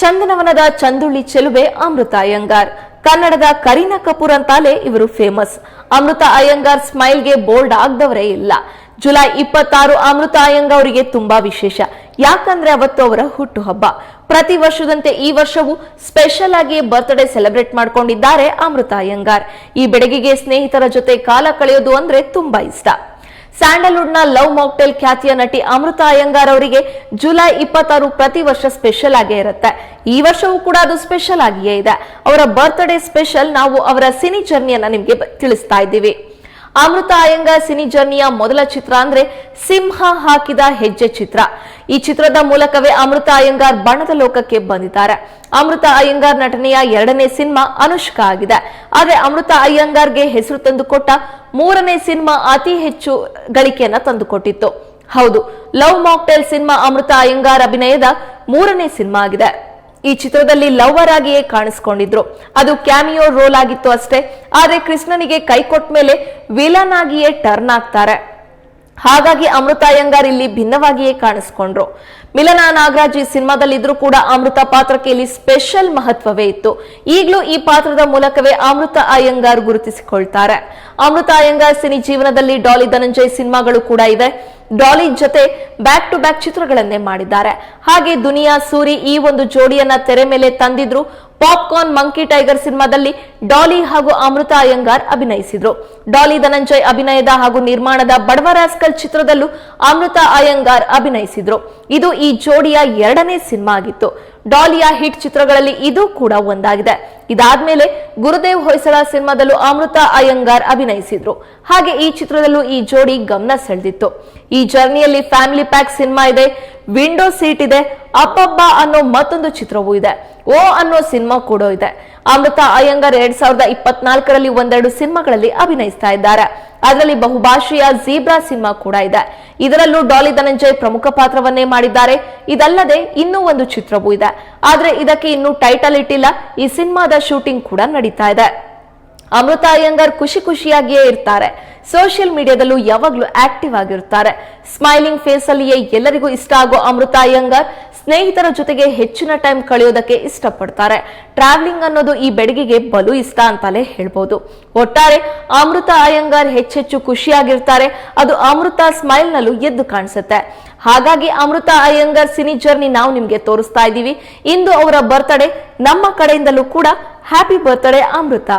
ಚಂದನವನದ ಚಂದುಳ್ಳಿ ಚೆಲುವೆ ಅಮೃತ ಅಯ್ಯಂಗಾರ್. ಕನ್ನಡದ ಕರೀನಾ ಕಪೂರ್ ಅಂತಾಲೇ ಇವರು ಫೇಮಸ್. ಅಮೃತ ಅಯ್ಯಂಗಾರ್ ಸ್ಮೈಲ್ಗೆ ಬೋಲ್ಡ್ ಆಗದವರೇ ಇಲ್ಲ. ಜುಲೈ ಇಪ್ಪತ್ತಾರು ಅಮೃತ ಅಯ್ಯಂಗಾರ್ ಅವರಿಗೆ ತುಂಬಾ ವಿಶೇಷ. ಯಾಕಂದ್ರೆ ಅವತ್ತು ಅವರ ಹುಟ್ಟುಹಬ್ಬ. ಪ್ರತಿ ವರ್ಷದಂತೆ ಈ ವರ್ಷವೂ ಸ್ಪೆಷಲ್ ಆಗಿ ಬರ್ತ್ಡೇ ಸೆಲೆಬ್ರೇಟ್ ಮಾಡ್ಕೊಂಡಿದ್ದಾರೆ ಅಮೃತ ಅಯ್ಯಂಗಾರ್. ಈ ಬೆಡಗಿಗೆ ಸ್ನೇಹಿತರ ಜೊತೆ ಕಾಲ ಕಳೆಯೋದು ಅಂದ್ರೆ ತುಂಬಾ ಇಷ್ಟ. ಸ್ಯಾಂಡಲ್ವುಡ್ನ ಲವ್ ಮಾಕ್ಟೇಲ್ ಖ್ಯಾತಿಯ ನಟಿ ಅಮೃತ ಅಯ್ಯಂಗಾರ್ ಅವರಿಗೆ ಜುಲೈ ಇಪ್ಪತ್ತಾರು ಪ್ರತಿ ವರ್ಷ ಸ್ಪೆಷಲ್ ಆಗೇ ಇರುತ್ತೆ. ಈ ವರ್ಷವೂ ಕೂಡ ಅದು ಸ್ಪೆಷಲ್ ಆಗಿಯೇ ಇದೆ. ಅವರ ಬರ್ತ್ಡೇ ಸ್ಪೆಷಲ್ ನಾವು ಅವರ ಸಿನಿ ಜರ್ನಿಯನ್ನ ನಿಮಗೆ ತಿಳಿಸ್ತಾ ಇದ್ದೀವಿ. ಅಮೃತ ಅಯ್ಯಂಗಾರ್ ಸಿನಿ ಜರ್ನಿಯ ಮೊದಲ ಚಿತ್ರ ಅಂದ್ರೆ ಸಿಂಹ ಹಾಕಿದ ಹೆಜ್ಜೆ ಚಿತ್ರ. ಈ ಚಿತ್ರದ ಮೂಲಕವೇ ಅಮೃತ ಅಯ್ಯಂಗಾರ್ ಬಣ್ಣದ ಲೋಕಕ್ಕೆ ಬಂದಿದ್ದಾರೆ. ಅಮೃತ ಅಯ್ಯಂಗಾರ್ ನಟನೆಯ ಎರಡನೇ ಸಿನಿಮಾ ಅನುಷ್ಕಾ ಆಗಿದೆ. ಆದ್ರೆ ಅಮೃತ ಅಯ್ಯಂಗಾರ್ಗೆ ಹೆಸರು ತಂದುಕೊಟ್ಟ ಮೂರನೇ ಸಿನಿಮಾ ಅತಿ ಹೆಚ್ಚು ಗಳಿಕೆಯನ್ನ ತಂದುಕೊಟ್ಟಿತ್ತು. ಹೌದು, ಲವ್ ಮಾಕ್ಟೆಲ್ ಸಿನಿಮಾ ಅಮೃತ ಅಯ್ಯಂಗಾರ್ ಅಭಿನಯದ ಮೂರನೇ ಸಿನಿಮಾ ಆಗಿದೆ. ಈ ಚಿತ್ರದಲ್ಲಿ ಲವರ್ ಆಗಿಯೇ ಕಾಣಿಸ್ಕೊಂಡಿದ್ರು. ಅದು ಕ್ಯಾಮಿಯೋ ರೋಲ್ ಆಗಿತ್ತು ಅಷ್ಟೇ. ಆದ್ರೆ ಕೃಷ್ಣನಿಗೆ ಕೈ ಕೊಟ್ಟ ಮೇಲೆ ವಿಲನ್ ಆಗಿಯೇ ಟರ್ನ್ ಆಗ್ತಾರೆ. ಹಾಗಾಗಿ ಅಮೃತ ಅಯ್ಯಂಗಾರ್ ಇಲ್ಲಿ ಭಿನ್ನವಾಗಿಯೇ ಕಾಣಿಸ್ಕೊಂಡ್ರು. ಮಿಲನ ನಾಗರಾಜ್ ಈ ಸಿನಿಮಾದಲ್ಲಿದ್ರು ಕೂಡ ಅಮೃತ ಪಾತ್ರಕ್ಕೆ ಇಲ್ಲಿ ಸ್ಪೆಷಲ್ ಮಹತ್ವವೇ ಇತ್ತು. ಈಗಲೂ ಈ ಪಾತ್ರದ ಮೂಲಕವೇ ಅಮೃತ ಅಯ್ಯಂಗಾರ್ ಗುರುತಿಸಿಕೊಳ್ತಾರೆ. ಅಮೃತ ಅಯ್ಯಂಗಾರ್ ಸಿನಿ ಜೀವನದಲ್ಲಿ ಡಾಲಿ ಧನಂಜಯ್ ಸಿನಿಮಾಗಳು ಕೂಡ ಇವೆ. ಡಾಲಿ ಜೊತೆ ಬ್ಯಾಕ್ ಟು ಬ್ಯಾಕ್ ಚಿತ್ರಗಳನ್ನೇ ಮಾಡಿದ್ದಾರೆ. ಹಾಗೆ ದುನಿಯಾ, ಸೂರಿ ಈ ಒಂದು ಜೋಡಿಯನ್ನ ತೆರೆ ಮೇಲೆ ತಂದಿದ್ರು. ಪಾಪ್ಕಾರ್ನ್ ಮಂಕಿ ಟೈಗರ್ ಸಿನಿಮಾದಲ್ಲಿ ಡಾಲಿ ಹಾಗೂ ಅಮೃತ ಅಯ್ಯಂಗಾರ್ ಅಭಿನಯಿಸಿದ್ರು. ಡಾಲಿ ಧನಂಜಯ್ ಅಭಿನಯದ ಹಾಗೂ ನಿರ್ಮಾಣದ ಬಡವರಾಸ್ಕಲ್ ಚಿತ್ರದಲ್ಲೂ ಅಮೃತ ಅಯ್ಯಂಗಾರ್ ಅಭಿನಯಿಸಿದ್ರು. ಇದು ಈ ಜೋಡಿಯ ಎರಡನೇ ಸಿನಿಮಾ ಆಗಿತ್ತು. ಡಾಲಿಯ ಹಿಟ್ ಚಿತ್ರಗಳಲ್ಲಿ ಇದು ಕೂಡ ಒಂದಾಗಿದೆ. ಇದಾದ್ಮೇಲೆ ಗುರುದೇವ್ ಹೊಯ್ಸಳ ಸಿನಿಮಾದಲ್ಲೂ ಅಮೃತ ಅಯ್ಯಂಗಾರ್ ಅಭಿನಯಿಸಿದ್ರು. ಹಾಗೆ ಈ ಚಿತ್ರದಲ್ಲೂ ಈ ಜೋಡಿ ಗಮನ ಸೆಳೆದಿತ್ತು. ಈ ಜರ್ನಿಯಲ್ಲಿ ಫ್ಯಾಮಿಲಿ ಪ್ಯಾಕ್ ಸಿನಿಮಾ ಇದೆ. ವಿಂಡೋ ಸೀಟ್ ಇದೆ ಅಪ್ಪಬ್ಬ ಅನ್ನೋ ಮತ್ತೊಂದು ಚಿತ್ರವೂ ಇದೆ. ಓ ಅನ್ನೋ ಸಿನಿಮಾ ಕೂಡ ಇದೆ. ಅಮೃತ ಅಯ್ಯಂಗರ್ ಎರಡ್ ಸಾವಿರದ ಇಪ್ಪತ್ನಾಲ್ಕರಲ್ಲಿ ಒಂದೆರಡು ಸಿನಿಮಾಗಳಲ್ಲಿ ಅಭಿನಯಿಸ್ತಾ ಇದ್ದಾರೆ. ಅದರಲ್ಲಿ ಬಹುಭಾಷೆಯ ಜೀಬ್ರಾ ಸಿನಿಮಾ ಕೂಡ ಇದೆ. ಇದರಲ್ಲೂ ಡಾಲಿ ಧನಂಜಯ್ ಪ್ರಮುಖ ಪಾತ್ರವನ್ನೇ ಮಾಡಿದ್ದಾರೆ. ಇದಲ್ಲದೆ ಇನ್ನೂ ಒಂದು ಚಿತ್ರವೂ ಇದೆ. ಆದ್ರೆ ಇದಕ್ಕೆ ಇನ್ನೂ ಟೈಟಲ್ ಇಟ್ಟಿಲ್ಲ. ಈ ಸಿನಿಮಾದ ಶೂಟಿಂಗ್ ಕೂಡ ನಡೀತಾ ಇದೆ. ಅಮೃತ ಅಯ್ಯಂಗಾರ್ ಖುಷಿ ಖುಷಿಯಾಗಿಯೇ ಇರ್ತಾರೆ. ಸೋಷಿಯಲ್ ಮೀಡಿಯಾದಲ್ಲೂ ಯಾವಾಗ್ಲೂ ಆಕ್ಟಿವ್ ಆಗಿರ್ತಾರೆ ಸ್ಮೈಲಿಂಗ್ ಫೇಸ್ ಅಲ್ಲಿಯೇ ಎಲ್ಲರಿಗೂ ಇಷ್ಟ ಆಗೋ ಅಮೃತ ಅಯ್ಯಂಗಾರ್ ಸ್ನೇಹಿತರ ಜೊತೆಗೆ ಹೆಚ್ಚಿನ ಟೈಮ್ ಕಳೆಯೋದಕ್ಕೆ ಇಷ್ಟಪಡ್ತಾರೆ. ಟ್ರಾವೆಲಿಂಗ್ ಅನ್ನೋದು ಈ ಬೆಡಗಿಗೆ ಬಲು ಇಷ್ಟ ಅಂತಲೇ ಹೇಳ್ಬೋದು. ಒಟ್ಟಾರೆ ಅಮೃತ ಅಯ್ಯಂಗಾರ್ ಹೆಚ್ಚೆಚ್ಚು ಖುಷಿಯಾಗಿರ್ತಾರೆ. ಅದು ಅಮೃತ ಸ್ಮೈಲ್ ನಲ್ಲೂ ಎದ್ದು ಕಾಣಿಸುತ್ತೆ. ಹಾಗಾಗಿ ಅಮೃತ ಅಯ್ಯಂಗಾರ್ ಸಿನಿ ಜರ್ನಿ ನಾವು ನಿಮ್ಗೆ ತೋರಿಸ್ತಾ ಇದ್ದೀವಿ. ಇಂದು ಅವರ ಬರ್ತ್ಡೇ, ನಮ್ಮ ಕಡೆಯಿಂದಲೂ ಕೂಡ ಹ್ಯಾಪಿ ಬರ್ತ್ಡೇ ಅಮೃತ.